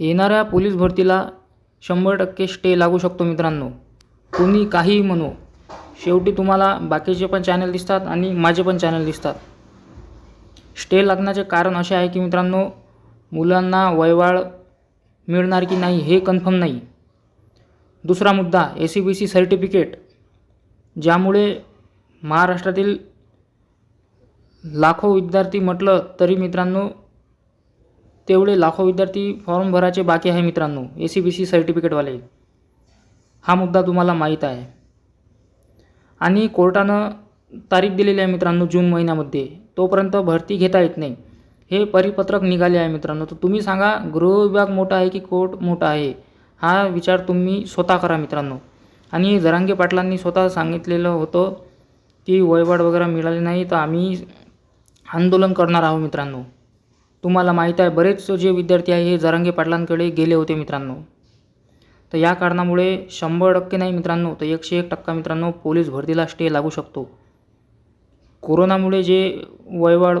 येणाऱ्या पोलीस भरतीला शंभर टक्के स्टे लागू शकतो मित्रांनो. कोणी काहीही म्हणो शेवटी तुम्हाला बाकीचे पण चॅनल दिसतात आणि माझे पण चॅनल दिसतात. स्टे लागण्याचे कारण असे आहे की मित्रांनो मुलांना वयवाळ मिळणार की नाही हे कन्फर्म नाही. दुसरा मुद्दा A C B C certificate ज्यामुळे महाराष्ट्रातील लाखो विद्यार्थी म्हटलं तरी मित्रांनो तेवढे लाखो विद्यार्थी फॉर्म भरायचे बाकी आहे मित्रांनो. ए सी बी सी सर्टिफिकेटवाले हा मुद्दा तुम्हाला माहीत आहे. आणि कोर्टानं तारीख दिलेली आहे मित्रांनो जून महिन्यामध्ये. तोपर्यंत भरती घेता येत नाही. हे परिपत्रक निघाले आहे मित्रांनो. तर तुम्ही सांगा गृहविभाग मोठा आहे की कोर्ट मोठा आहे? हा विचार तुम्ही स्वतः करा मित्रांनो. आणि जरांगे पाटलांनी स्वतः सांगितलेलं होतं की वयवाढ वगैरे मिळाले नाही तर आम्ही आंदोलन करणार आहोत मित्रांनो. तुम्हाला माहीत आहे बरेच जे विद्यार्थी आहे हे जरांगे पाटलांकडे गेले होते मित्रांनो. तर या कारणामुळे शंभर टक्के नाही मित्रांनो तर एकशे एक टक्का मित्रांनो पोलीस भरतीला स्टे लागू शकतो. कोरोनामुळे जे वयवाढ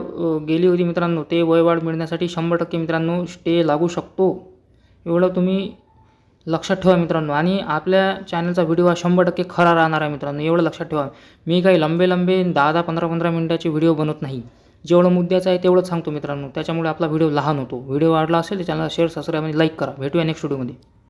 गेली होती मित्रांनो ते वयवाढ मिळण्यासाठी शंभर टक्के मित्रांनो स्टे लागू शकतो. एवढं तुम्ही लक्षात ठेवा मित्रांनो. आणि आपल्या चॅनलचा व्हिडिओ हा शंभर टक्के खरा राहणार आहे मित्रांनो एवढं लक्षात ठेवा. मी काही लंबे लंबे दहा दहा पंधरा पंधरा मिनटाचे व्हिडिओ बनवत नाही. जेवढं मुद्द्याचं आहे तेवढंच सांगतो मित्रांनो. त्याच्यामुळे आपला व्हिडिओ लहान होतो. व्हिडिओ वाढला असेल तर चॅनलला शेअर सबस्क्राईब आणि लाईक करा. भेटूया नेक्स्ट व्हिडिओमध्ये